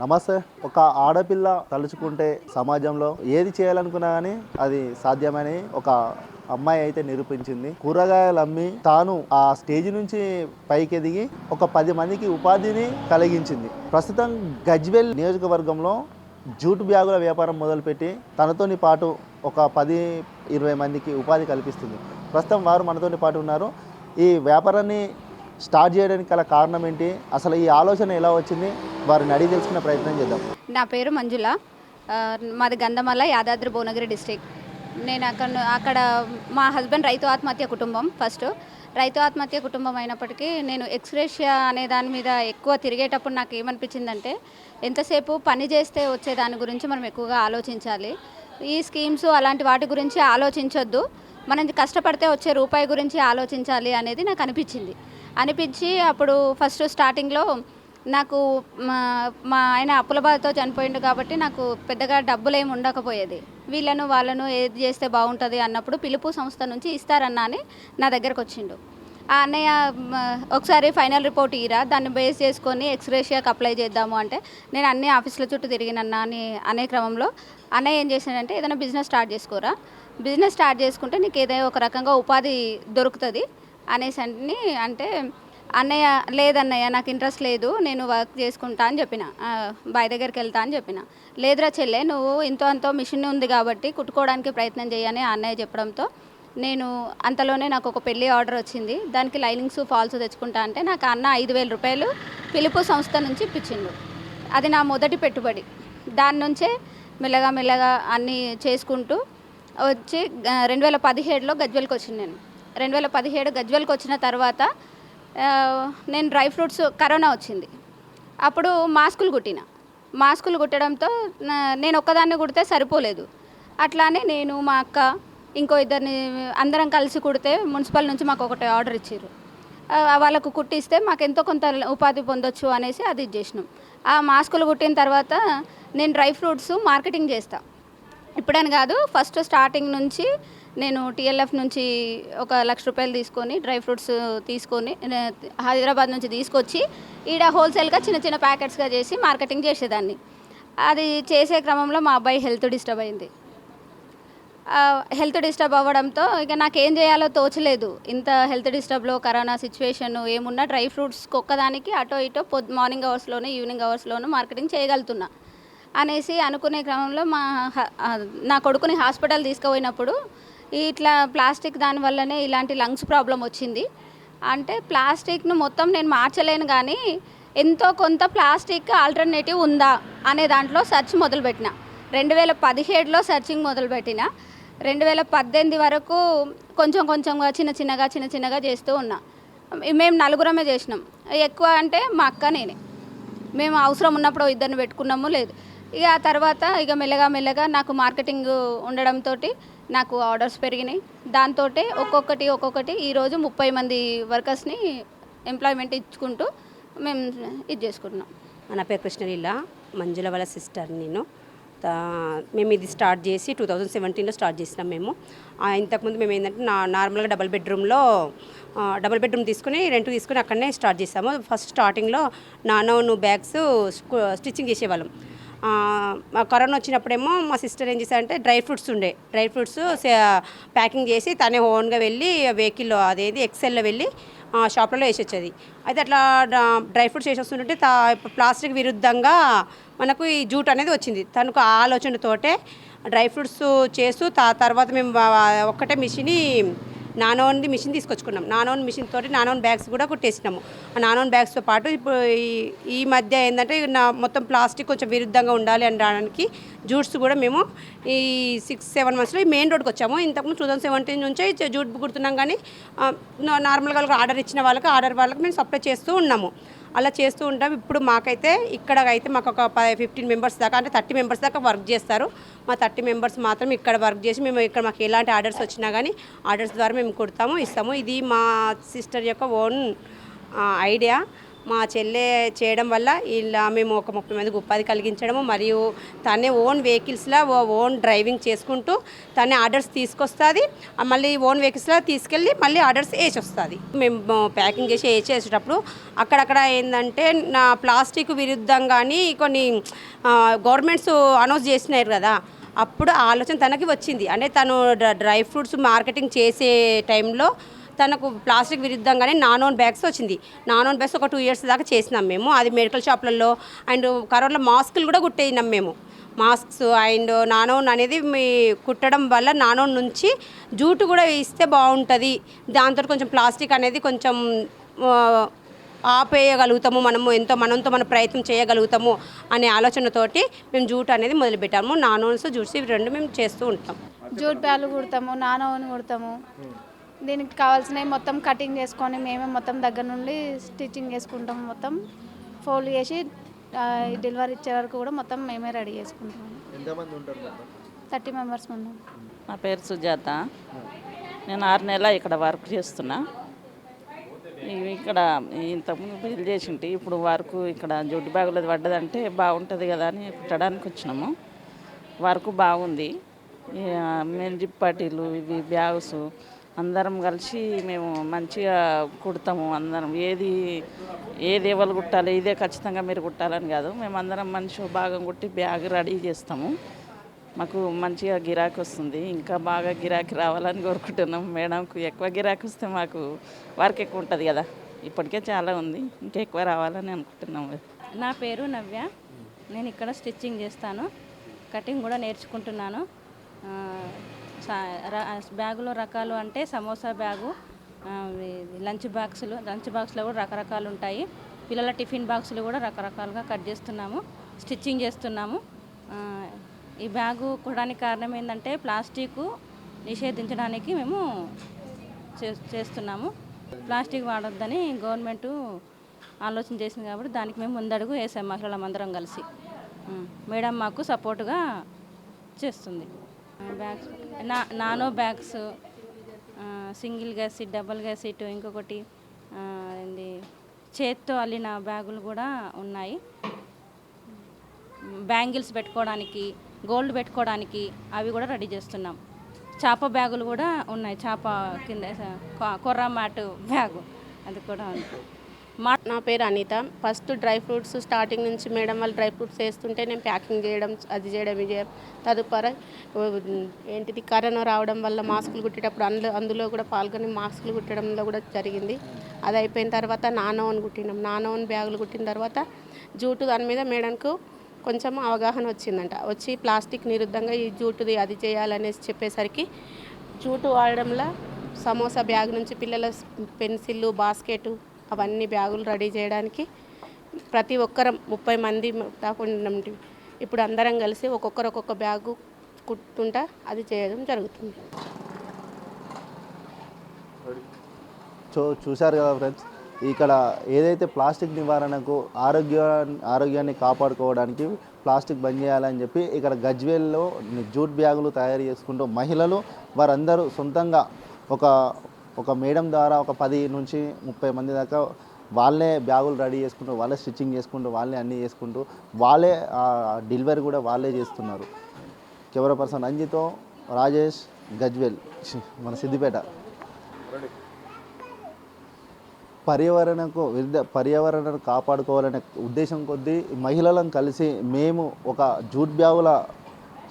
నమస్తే. ఒక ఆడపిల్ల తలుచుకుంటే సమాజంలో ఏది చేయాలనుకున్నా కానీ అది సాధ్యమని ఒక అమ్మాయి అయితే నిరూపించింది. కూరగాయలు అమ్మి తాను ఆ స్టేజ్ నుంచి పైకి ఎదిగి ఒక పది మందికి ఉపాధిని కలిగించింది. ప్రస్తుతం గజ్వెల్ నియోజకవర్గంలో జూట్ బ్యాగుల వ్యాపారం మొదలుపెట్టి తనతోని పాటు ఒక పది ఇరవై మందికి ఉపాధి కల్పిస్తుంది. ప్రస్తుతం వారు మనతోని పాటు ఉన్నారు. ఈ వ్యాపారాన్ని స్టార్ట్ చేయడానికి గల కారణం ఏంటి? అసలు ఈ ఆలోచన ఎలా వచ్చింది? వారిని అడిగి తెలుసుకునే ప్రయత్నం చేద్దాం. నా పేరు మంజుల. మాది గంధమల్ల యాదాద్రి భువనగిరి డిస్టిక్ నేను అక్కడ అక్కడ మా హస్బెండ్ రైతు ఆత్మహత్య కుటుంబం ఫస్ట్. రైతు ఆత్మహత్య కుటుంబం అయినప్పటికీ నేను ఎక్స్గ్రేషియా అనే దాని మీద ఎక్కువ తిరిగేటప్పుడు నాకు ఏమనిపించిందంటే ఎంతసేపు పని చేస్తే వచ్చే దాని గురించి మనం ఎక్కువగా ఆలోచించాలి. ఈ స్కీమ్స్ అలాంటి వాటి గురించి ఆలోచించొద్దు. మనం కష్టపడితే వచ్చే రూపాయి గురించి ఆలోచించాలి అనేది నాకు అనిపించింది. అనిపించి అప్పుడు ఫస్ట్ స్టార్టింగ్లో నాకు మా మా ఆయన అప్పుల బాధతో చనిపోయిండు కాబట్టి నాకు పెద్దగా డబ్బులు ఏమి ఉండకపోయేది. వీళ్ళను వాళ్ళను ఏది చేస్తే బాగుంటుంది అన్నప్పుడు పిలుపు సంస్థ నుంచి ఇస్తారన్నా అని నా దగ్గరకు వచ్చిండు ఆ అన్నయ్య ఒకసారి ఫైనల్ రిపోర్ట్ ఇరా దాన్ని బేస్ చేసుకొని ఎక్స్రేషియాకి అప్లై చేద్దాము అంటే నేను అన్ని ఆఫీసుల చుట్టూ తిరిగినన్నా అని అనే క్రమంలో అన్నయ్య ఏం చేశాడంటే ఏదైనా బిజినెస్ స్టార్ట్ చేసుకోరా. బిజినెస్ స్టార్ట్ చేసుకుంటే నీకు ఏదైనా ఒక రకంగా ఉపాధి దొరుకుతుంది. అనేసి అని అంటే అన్నయ్య లేదన్నయ్య నాకు ఇంట్రెస్ట్ లేదు నేను వర్క్ చేసుకుంటా అని చెప్పిన. బాయ్ దగ్గరికి వెళ్తా అని చెప్పిన. లేదురా చెల్లె నువ్వు ఇంతో అంతో మిషన్ ఉంది కాబట్టి కుట్టుకోవడానికి ప్రయత్నం చేయని అన్నయ్య చెప్పడంతో నేను అంతలోనే నాకు ఒక పెళ్ళి ఆర్డర్ వచ్చింది. దానికి లైనింగ్స్ ఫాల్స్ తెచ్చుకుంటా అంటే నాకు అన్న ఐదు వేల రూపాయలు పిలుపు సంస్థ నుంచి ఇప్పించిండు. అది నా మొదటి పెట్టుబడి. దాని నుంచే మెల్లగా మెల్లగా అన్నీ చేసుకుంటూ వచ్చి రెండు వేల పదిహేడులో గజ్వెల్కి వచ్చింది నేను. రెండు వేల పదిహేడు గజ్వెల్కి వచ్చిన తర్వాత నేను డ్రై ఫ్రూట్స్ కరోనా వచ్చింది. అప్పుడు మాస్కులు కుట్టిన. మాస్కులు కుట్టడంతో నేను ఒక్కదాన్ని కుడితే సరిపోలేదు. అట్లానే నేను మా అక్క ఇంకో ఇద్దరిని అందరం కలిసి కుడితే మున్సిపల్ నుంచి మాకు ఒకటి ఆర్డర్ ఇచ్చారు వాళ్ళకు కుట్టిస్తే మాకు ఎంతో కొంత ఉపాధి పొందొచ్చు అనేసి అది ఇది చేసినాం. ఆ మాస్కులు కుట్టిన తర్వాత నేను డ్రై ఫ్రూట్స్ మార్కెటింగ్ చేస్తాను ఇప్పుడని కాదు ఫస్ట్ స్టార్టింగ్ నుంచి నేను టీఎల్ఎఫ్ నుంచి ఒక లక్ష రూపాయలు తీసుకొని డ్రై ఫ్రూట్స్ తీసుకొని హైదరాబాద్ నుంచి తీసుకొచ్చి ఈడ హోల్సేల్గా చిన్న చిన్న ప్యాకెట్స్గా చేసి మార్కెటింగ్ చేసేదాన్ని. అది చేసే క్రమంలో మా అబ్బాయి హెల్త్ డిస్టర్బ్ అయింది. హెల్త్ డిస్టర్బ్ అవ్వడంతో ఇక నాకేం చేయాలో తోచలేదు. ఇంత హెల్త్ డిస్టర్బ్లో కరోనా సిచ్యువేషన్ ఏమున్నా డ్రై ఫ్రూట్స్ ఒక్కదానికి అటో ఇటో పొద్ మార్నింగ్ అవర్స్లోనే ఈవినింగ్ అవర్స్లోనూ మార్కెటింగ్ చేయగలుగుతున్నా. అనేసి అనుకునే క్రమంలో మా నా కొడుకుని హాస్పిటల్ తీసుకుపోయినప్పుడు ఇట్లా ప్లాస్టిక్ దానివల్లనే ఇలాంటి లంగ్స్ ప్రాబ్లం వచ్చింది. అంటే ప్లాస్టిక్ను మొత్తం నేను మార్చలేను కానీ ఎంతో కొంత ప్లాస్టిక్ ఆల్టర్నేటివ్ ఉందా అనే దాంట్లో సెర్చ్ మొదలుపెట్టిన. రెండు వేల పదిహేడులో సెర్చింగ్ మొదలుపెట్టిన. రెండు వేల పద్దెనిమిది వరకు కొంచెం కొంచెంగా చిన్న చిన్నగా చిన్న చిన్నగా చేస్తూ ఉన్నా. మేము నలుగురమే చేసినాం. ఎక్కువ అంటే మా అక్క నేనే. మేము అవసరం ఉన్నప్పుడు ఇద్దరిని పెట్టుకున్నాము లేదు. ఇక ఆ తర్వాత ఇక మెల్లగా మెల్లగా నాకు మార్కెటింగ్ ఉండడంతో నాకు ఆర్డర్స్ పెరిగినాయి. దాంతో ఒక్కొక్కటి ఒక్కొక్కటి ఈరోజు ముప్పై మంది వర్కర్స్ని ఎంప్లాయ్మెంట్ ఇచ్చుకుంటూ మేము ఇది చేసుకుంటున్నాం. నా పేరు కృష్ణలీల మంజుల వాళ్ళ సిస్టర్ నేను. మేము ఇది స్టార్ట్ చేసి టూ థౌజండ్ సెవెంటీన్లో స్టార్ట్ చేసినాం మేము. ఇంతకుముందు మేము ఏంటంటే నా నార్మల్గా డబల్ బెడ్రూమ్లో డబల్ బెడ్రూమ్ తీసుకుని రెంట్ తీసుకుని అక్కడనే స్టార్ట్ చేసాము. ఫస్ట్ స్టార్టింగ్లో నానోను బ్యాగ్స్ స్టిచ్చింగ్ చేసేవాళ్ళం. కరోనా వచ్చినప్పుడేమో మా సిస్టర్ ఏం చేశారంటే డ్రై ఫ్రూట్స్ ఉండే. డ్రై ఫ్రూట్స్ ప్యాకింగ్ చేసి తనే ఓన్గా వెళ్ళి వెహికల్లో అదేది ఎక్సెల్లో వెళ్ళి ఆ, షాప్లలో వేసి వచ్చేది. అయితే అట్లా డ్రా- డ్రై ఫ్రూట్స్ వేసి వస్తుంటే తా ప్లాస్టిక్ విరుద్ధంగా మనకు ఈ జూట్ అనేది వచ్చింది. తనకు ఆ ఆలోచనతోటే డ్రై ఫ్రూట్స్ చేస్తూ తర్వాత మేము ఒక్కటే మిషిని నానోన్ది మిషన్ తీసుకొచ్చుకున్నాం. నానోన్ మిషన్ తోటి నానోన్ బ్యాగ్స్ కూడా కుట్టేసినాము. ఆ నానోన్ బ్యాగ్స్తో పాటు ఇప్పుడు ఈ- మధ్య ఏంటంటే నా మొత్తం ప్లాస్టిక్ కొంచెం విరుద్ధంగా ఉండాలి అని రావడానికి జూట్స్ కూడా మేము ఈ సిక్స్ సెవెన్ మంత్స్లో ఈ మెయిన్ రోడ్కి వచ్చాము. ఇంతకుముందు టూ థౌసండ్ సెవెంటీన్ నుంచే జూట్ కుడుతున్నాం కానీ నార్మల్గా వాళ్ళకి ఆర్డర్ ఇచ్చిన వాళ్ళకి ఆర్డర్ వాళ్ళకి మేము సప్లై చేస్తూ ఉన్నాము. అలా చేస్తూ ఉంటాం. ఇప్పుడు మాకైతే ఇక్కడ అయితే మాకు ఒక ఫిఫ్టీన్ మెంబర్స్ దాకా అంటే థర్టీ మెంబర్స్ దాకా వర్క్ చేస్తారు. మా థర్టీ మెంబర్స్ మాత్రం ఇక్కడ వర్క్ చేసి మేము ఇక్కడ మాకు ఎలాంటి ఆర్డర్స్ వచ్చినా కానీ ఆర్డర్స్ ద్వారా మేము కుడతాము ఇస్తాము. ఇది మా సిస్టర్ యొక్క ఓన్ ఐడియా మా చెల్లె చేయడం వల్ల ఇలా మేము ఒక ముప్పై మందికి ఉపాధి కలిగించడము మరియు తనే ఓన్ వెహికల్స్లో ఓన్ డ్రైవింగ్ చేసుకుంటూ తనే ఆర్డర్స్ తీసుకొస్తుంది. మళ్ళీ ఓన్ వెహికల్స్లో తీసుకెళ్ళి మళ్ళీ ఆర్డర్స్ వేసి వస్తుంది మేము ప్యాకింగ్ చేసి వేసి వేసేటప్పుడు అక్కడక్కడ ఏంటంటే నా ప్లాస్టిక్ విరుద్ధంగాని కొన్ని గవర్నమెంట్స్ అనౌన్స్ చేసినారు కదా అప్పుడు ఆలోచన తనకి వచ్చింది. అంటే తను డ్రై ఫ్రూట్స్ మార్కెటింగ్ చేసే టైంలో తనకు ప్లాస్టిక్ విరుద్ధంగానే నాన్ ఓన్ బ్యాగ్స్ వచ్చింది. నాన్ ఓన్ బ్యాగ్స్ ఒక టూ ఇయర్స్ దాకా చేసినాం మేము. అది మెడికల్ షాప్లలో అండ్ కరోనా మాస్కులు కూడా కుట్టేసినాం మేము. మాస్క్స్ అండ్ నానోన్ అనేది మీ కుట్టడం వల్ల నానోన్ నుంచి జూటు కూడా ఇస్తే బాగుంటుంది. దాంతో కొంచెం ప్లాస్టిక్ అనేది కొంచెం ఆపేయగలుగుతాము మనము ఎంతో మనంతో మన ప్రయత్నం చేయగలుగుతాము అనే ఆలోచనతోటి మేము జూట్ అనేది మొదలుపెట్టాము. నానోన్స్ జూట్స్ ఇవి రెండు మేము చేస్తూ ఉంటాం. జూట్ ప్యాలు కుడతాము నానోని కుడతాము. దీనికి కావాల్సినవి మొత్తం కటింగ్ చేసుకొని మేమే మొత్తం దగ్గర నుండి స్టిచ్చింగ్ చేసుకుంటాము మొత్తం. ఫోల్డ్ చేసి డెలివరీ ఇచ్చే వరకు కూడా మొత్తం మేమే రెడీ ఉంటారు థర్టీ మెంబర్స్ ఉన్నాం. నా పేరు సుజాత. నేను ఆరు నెలల ఇక్కడ వర్క్ చేస్తున్నా. ఇక్కడ ఇంతకుముందు బిల్ చేసింటి ఇప్పుడు వర్క్ ఇక్కడ జొడ్డు బ్యాగులది పడ్డదంటే బాగుంటుంది కదా అని కుట్టడానికి వచ్చినాము. వర్క్ బాగుంది. ఇక మేము జిప్ పట్టీలు ఇవి బ్యాగ్స్ అందరం కలిసి మేము మంచిగా కుడతాము అందరం. ఏది ఏది ఎవరు కుట్టాలి ఇదే ఖచ్చితంగా మీరు కుట్టాలని కాదు. మేము అందరం మనిషి భాగం కుట్టి బ్యాగ్ రెడీ చేస్తాము. మాకు మంచిగా గిరాకీ వస్తుంది. ఇంకా బాగా గిరాకీ రావాలని కోరుకుంటున్నాం. మేడంకు ఎక్కువ గిరాకీ వస్తే మాకు వర్క్ ఎక్కువ ఉంటుంది కదా. ఇప్పటికే చాలా ఉంది. ఇంకా ఎక్కువ రావాలని అనుకుంటున్నాం. నా పేరు నవ్య. నేను ఇక్కడ స్టిచ్చింగ్ చేస్తాను. కటింగ్ కూడా నేర్చుకుంటున్నాను. బ్యాగులో రకాలు అంటే సమోసా బ్యాగు లంచ్ బాక్సులు లంచ్ బాక్స్లో కూడా రకరకాలు ఉంటాయి. పిల్లల టిఫిన్ బాక్సులు కూడా రకరకాలుగా కట్ చేస్తున్నాము స్టిచ్చింగ్ చేస్తున్నాము. ఈ బ్యాగు కొనడానికి కారణం ఏంటంటే ప్లాస్టిక్ నిషేధించడానికి మేము చే- చేస్తున్నాము. ప్లాస్టిక్ వాడొద్దని గవర్నమెంట్ ఆలోచన చేసింది కాబట్టి దానికి మేము ముందడుగు వేసాం మహిళలందరం కలిసి. మేడం మాకు సపోర్టుగా చేస్తుంది. బ్యాగ్స్ నా నానో బ్యాగ్స్ సింగిల్గా సింగిల్ సీట్ డబల్ సీట్ ఇంకొకటి ఇది చేత్తో అల్లిన బ్యాగులు కూడా ఉన్నాయి. బ్యాంగిల్స్ పెట్టుకోవడానికి గోల్డ్ పెట్టుకోవడానికి అవి కూడా రెడీ చేస్తున్నాం. చేప బ్యాగులు కూడా ఉన్నాయి. చేప కింద కొర్ర మ్యాట్ బ్యాగు. అది కూడా ఉంది. మా నా పేరు Anitha. First dry fruits starting నుంచి మేడం వాళ్ళు డ్రై ఫ్రూట్స్ వేస్తుంటే నేను ప్యాకింగ్ చేయడం అది చేయడం ఇది చేయడం. తదుపరి ఏంటిది కరోనా రావడం వల్ల మాస్కులు కుట్టేటప్పుడు అందులో అందులో కూడా పాల్గొని మాస్కులు కుట్టడంలో కూడా జరిగింది. అది అయిపోయిన తర్వాత నానోన్ కుట్టినాం. నానోన్ బ్యాగులు కుట్టిన తర్వాత జూటు దాని మీద మేడంకు కొంచెం అవగాహన వచ్చిందంట. వచ్చి ప్లాస్టిక్ నిరుద్ధంగా ఈ జూటుది అది చేయాలనేసి చెప్పేసరికి జూటు వాడడంలో సమోసా బ్యాగ్ నుంచి పిల్లల పెన్సిళ్ళు బాస్కెట్ అవన్నీ బ్యాగులు రెడీ చేయడానికి ప్రతి ఒక్కరం ముప్పై మంది దాకా ఇప్పుడు అందరం కలిసి ఒక్కొక్కరు ఒక్కొక్క బ్యాగు కుట్టుకుంటా అది చేయడం జరుగుతుంది. చూ చూశారు కదా ఫ్రెండ్స్? ఇక్కడ ఏదైతే ప్లాస్టిక్ నివారణకు ఆరోగ్య ఆరోగ్యాన్ని కాపాడుకోవడానికి ప్లాస్టిక్ బంద్ చేయాలని చెప్పి ఇక్కడ గజ్వేల్లో జూట్ బ్యాగులు తయారు చేసుకుంటూ మహిళలు వారందరూ సొంతంగా ఒక ఒక మేడం ద్వారా ఒక పది నుంచి ముప్పై మంది దాకా వాళ్ళే బ్యాగులు రెడీ చేసుకుంటూ వాళ్ళే స్టిచ్చింగ్ చేసుకుంటూ వాళ్ళే అన్నీ చేసుకుంటూ వాళ్ళే డెలివరీ కూడా వాళ్ళే చేస్తున్నారు. కెమెరా పర్సన్ అంజితో రాజేష్ గజ్వేల్ మన సిద్దిపేట. పర్యావరణకు విరుద్ధ పర్యావరణను కాపాడుకోవాలనే ఉద్దేశం కొద్దీ మహిళలను కలిసి మేము ఒక జూట్ బ్యాగుల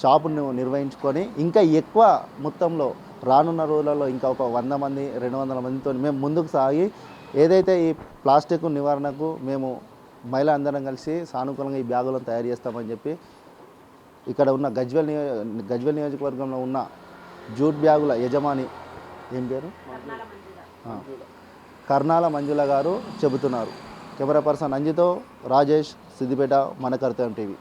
షాపును నిర్వహించుకొని ఇంకా ఎక్కువ మొత్తంలో రానున్న రోజులలో ఇంకా ఒక వంద మంది రెండు వందల మందితో మేము ముందుకు సాగి ఏదైతే ఈ ప్లాస్టిక్ నివారణకు మేము మహిళ అందరం కలిసి సానుకూలంగా ఈ బ్యాగులను తయారు చేస్తామని చెప్పి ఇక్కడ ఉన్న గజ్వెల్ నియో గజ్వెల్ నియోజకవర్గంలో ఉన్న జూట్ బ్యాగుల యజమాని ఏం పేరు? ఆ. కర్నాల మంజుల గారు చెబుతున్నారు. కెమెరా పర్సన్ అంజితో రాజేష్ సిద్దిపేట మన కర్తవ్యం టీవీ.